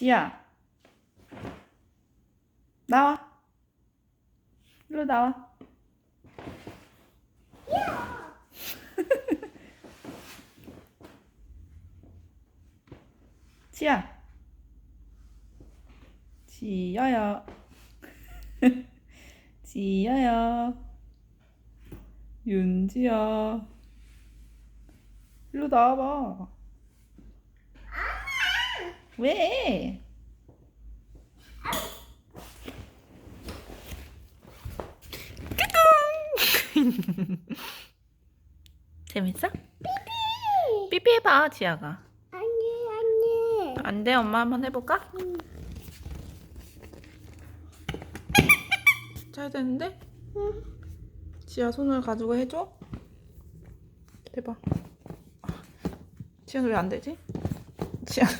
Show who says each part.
Speaker 1: 지야. 나와. 일로 나와. 지야. 지야야. 지야야. 윤지야. 일로 나와봐. 왜? 재밌어? 삐삐! 삐삐 해봐, 지아가.
Speaker 2: 아니 아니.
Speaker 1: 안 돼, 엄마 한번 해볼까? 잘 되는데? 지아 손을 가지고 해줘? 대박. 지아 왜안 되지? 这样